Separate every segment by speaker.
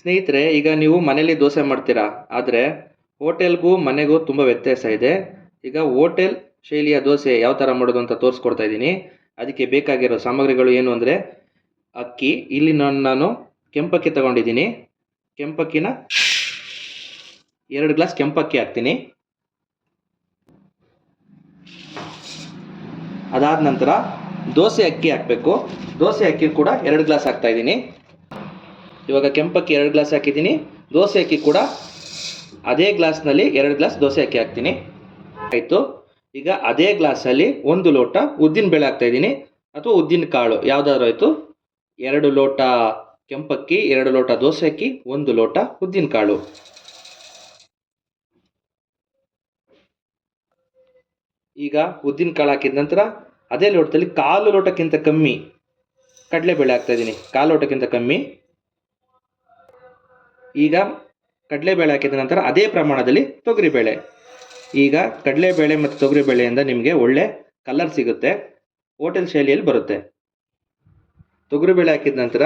Speaker 1: ಸ್ನೇಹಿತರೆ, ಈಗ ನೀವು ಮನೇಲಿ ದೋಸೆ ಮಾಡ್ತೀರಾ? ಆದರೆ ಹೋಟೆಲ್ಗೂ ಮನೆಗೂ ತುಂಬ ವ್ಯತ್ಯಾಸ ಇದೆ. ಈಗ ಹೋಟೆಲ್ ಶೈಲಿಯ ದೋಸೆ ಯಾವ ಥರ ಮಾಡೋದು ಅಂತ ತೋರಿಸ್ಕೊಡ್ತಾ ಇದ್ದೀನಿ. ಅದಕ್ಕೆ ಬೇಕಾಗಿರೋ ಸಾಮಗ್ರಿಗಳು ಏನು ಅಂದರೆ, ಅಕ್ಕಿ. ಇಲ್ಲಿ ನಾನು ನಾನು ಕೆಂಪಕ್ಕಿ ತಗೊಂಡಿದ್ದೀನಿ. ಕೆಂಪಕ್ಕಿನ ಎರಡು ಗ್ಲಾಸ್ ಕೆಂಪಕ್ಕಿ ಹಾಕ್ತೀನಿ. ಅದಾದ ನಂತರ ದೋಸೆ ಅಕ್ಕಿ ಹಾಕಬೇಕು. ದೋಸೆ ಅಕ್ಕಿ ಕೂಡ ಎರಡು ಗ್ಲಾಸ್ ಹಾಕ್ತಾ ಇದ್ದೀನಿ. ಇವಾಗ ಕೆಂಪಕ್ಕಿ ಎರಡು ಗ್ಲಾಸ್ ಹಾಕಿದ್ದೀನಿ, ದೋಸೆ ಅಕ್ಕಿ ಕೂಡ ಅದೇ ಗ್ಲಾಸ್ನಲ್ಲಿ ಎರಡು ಗ್ಲಾಸ್ ದೋಸೆ ಅಕ್ಕಿ ಹಾಕ್ತೀನಿ. ಆಯಿತು, ಈಗ ಅದೇ ಗ್ಲಾಸಲ್ಲಿ ಒಂದು ಲೋಟ ಉದ್ದಿನ ಬೇಳೆ ಹಾಕ್ತಾ ಇದ್ದೀನಿ. ಅಥವಾ ಉದ್ದಿನ ಕಾಳು, ಯಾವುದಾದ್ರು ಆಯಿತು. ಎರಡು ಲೋಟ ಕೆಂಪಕ್ಕಿ, ಎರಡು ಲೋಟ ದೋಸೆ ಅಕ್ಕಿ, ಒಂದು ಲೋಟ ಉದ್ದಿನ ಕಾಳು. ಈಗ ಉದ್ದಿನ ಕಾಳು ಹಾಕಿದ ನಂತರ ಅದೇ ಲೋಟದಲ್ಲಿ ಕಾಲು ಲೋಟಕ್ಕಿಂತ ಕಮ್ಮಿ ಕಡಲೆಬೇಳೆ ಹಾಕ್ತಾ ಇದ್ದೀನಿ. ಕಾಲು ಲೋಟಕ್ಕಿಂತ ಕಮ್ಮಿ. ಈಗ ಕಡಲೆಬೇಳೆ ಹಾಕಿದ ನಂತರ ಅದೇ ಪ್ರಮಾಣದಲ್ಲಿ ತೊಗರಿಬೇಳೆ. ಈಗ ಕಡಲೆಬೇಳೆ ಮತ್ತು ತೊಗರಿಬೇಳೆಯಿಂದ ನಿಮಗೆ ಒಳ್ಳೆ ಕಲರ್ ಸಿಗುತ್ತೆ ಹೋಟೆಲ್ ಶೈಲಿಯಲ್ಲಿ ಬರುತ್ತೆ. ತೊಗರಿಬೇಳೆ ಹಾಕಿದ ನಂತರ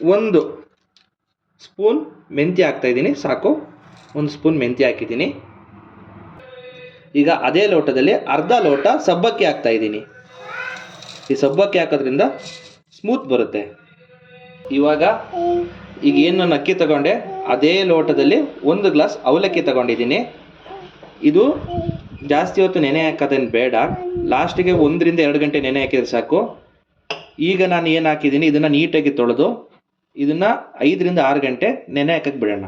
Speaker 1: ಒಂದು ಸ್ಪೂನ್ ಮೆಂತ್ಯ ಹಾಕ್ತಾ ಇದ್ದೀನಿ, ಸಾಕು. ಒಂದು ಸ್ಪೂನ್ ಮೆಂತ್ಯ ಹಾಕಿದ್ದೀನಿ. ಈಗ ಅದೇ ಲೋಟದಲ್ಲಿ ಅರ್ಧ ಲೋಟ ಸಬ್ಬಕ್ಕಿ ಹಾಕ್ತಾ ಇದ್ದೀನಿ. ಈ ಸಬ್ಬಕ್ಕಿ ಹಾಕೋದ್ರಿಂದ ಸ್ಮೂತ್ ಬರುತ್ತೆ. ಇವಾಗ ಈಗ ಏನು ನಾನು ಅಕ್ಕಿ ತಗೊಂಡೆ? ಅದೇ ಲೋಟದಲ್ಲಿ ಒಂದು ಗ್ಲಾಸ್ ಅವಲಕ್ಕಿ ತಗೊಂಡಿದ್ದೀನಿ. ಇದು ಜಾಸ್ತಿ ಹೊತ್ತು ನೆನೆ ಹಾಕೋದೇನು ಬೇಡ. ಲಾಸ್ಟಿಗೆ ಒಂದರಿಂದ ಎರಡು ಗಂಟೆ ನೆನೆ ಹಾಕಿದ್ರೆ ಸಾಕು. ಈಗ ನಾನು ಏನು ಹಾಕಿದ್ದೀನಿ? ಇದನ್ನು ನೀಟಾಗಿ ತೊಳೆದು ಇದನ್ನು ಐದರಿಂದ ಆರು ಗಂಟೆ ನೆನೆ ಹಾಕಕ್ಕೆ ಬಿಡೋಣ.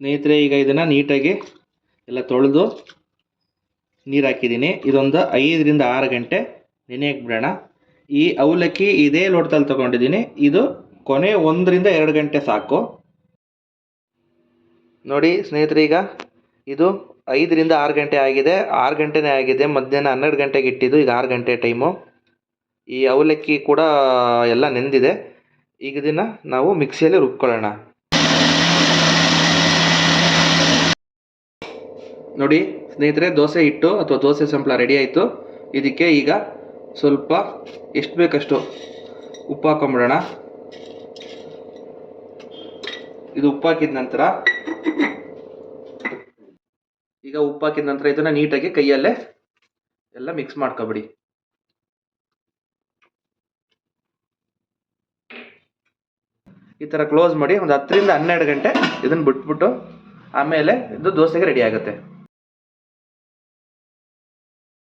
Speaker 1: ಸ್ನೇಹಿತರೆ, ಈಗ ಇದನ್ನು ನೀಟಾಗಿ ಎಲ್ಲ ತೊಳೆದು ನೀರು ಹಾಕಿದ್ದೀನಿ. ಇದೊಂದು ಐದರಿಂದ ಆರು ಗಂಟೆ ನೆನೆಯಕ್ಕೆ ಬಿಡೋಣ ಈ ಅವಲಕ್ಕಿ ಇದೇ ಲೋಟದಲ್ಲಿ ತಗೊಂಡಿದ್ದೀನಿ. ಇದು ಕೊನೆ ಒಂದರಿಂದ ಎರಡು ಗಂಟೆ ಸಾಕು. ನೋಡಿ ಸ್ನೇಹಿತರೆ, ಈಗ ಇದು ಐದರಿಂದ ಆರು ಗಂಟೆ ಆಗಿದೆ. ಆರು ಗಂಟೆನೇ ಆಗಿದೆ. ಮಧ್ಯಾಹ್ನ ಹನ್ನೆರಡು ಗಂಟೆಗೆ ಇಟ್ಟಿದ್ದು ಈಗ ಆರು ಗಂಟೆ ಟೈಮು. ಈ ಅವಲಕ್ಕಿ ಕೂಡ ಎಲ್ಲ ನೆಂದಿದೆ. ಈಗ ದಿನ ನಾವು ಮಿಕ್ಸಿಯಲ್ಲಿ ರುಬ್ಕೊಳ್ಳೋಣ. ನೋಡಿ ಸ್ನೇಹಿತರೆ, ದೋಸೆ ಹಿಟ್ಟು ಅಥವಾ ದೋಸೆ ಸಂಪಳ ರೆಡಿ ಆಯಿತು. ಇದಕ್ಕೆ ಈಗ ಸ್ವಲ್ಪ ಎಷ್ಟು ಬೇಕಷ್ಟು ಉಪ್ಪು ಹಾಕೊಂಬಿಡೋಣ. ಇದು ಉಪ್ಪು ಹಾಕಿದ ನಂತರ ಈಗ ಉಪ್ಪು ಹಾಕಿದ ನಂತರ ಇದನ್ನು ನೀಟಾಗಿ ಕೈಯಲ್ಲೇ ಎಲ್ಲ ಮಿಕ್ಸ್ ಮಾಡ್ಕೊಬಿಡಿ. ಈ ಥರ ಕ್ಲೋಸ್ ಮಾಡಿ ಒಂದು ಹತ್ತರಿಂದ ಹನ್ನೆರಡು ಗಂಟೆ ಇದನ್ನು ಬಿಟ್ಬಿಟ್ಟು ಆಮೇಲೆ ಇದು ದೋಸೆಗೆ ರೆಡಿ ಆಗುತ್ತೆ.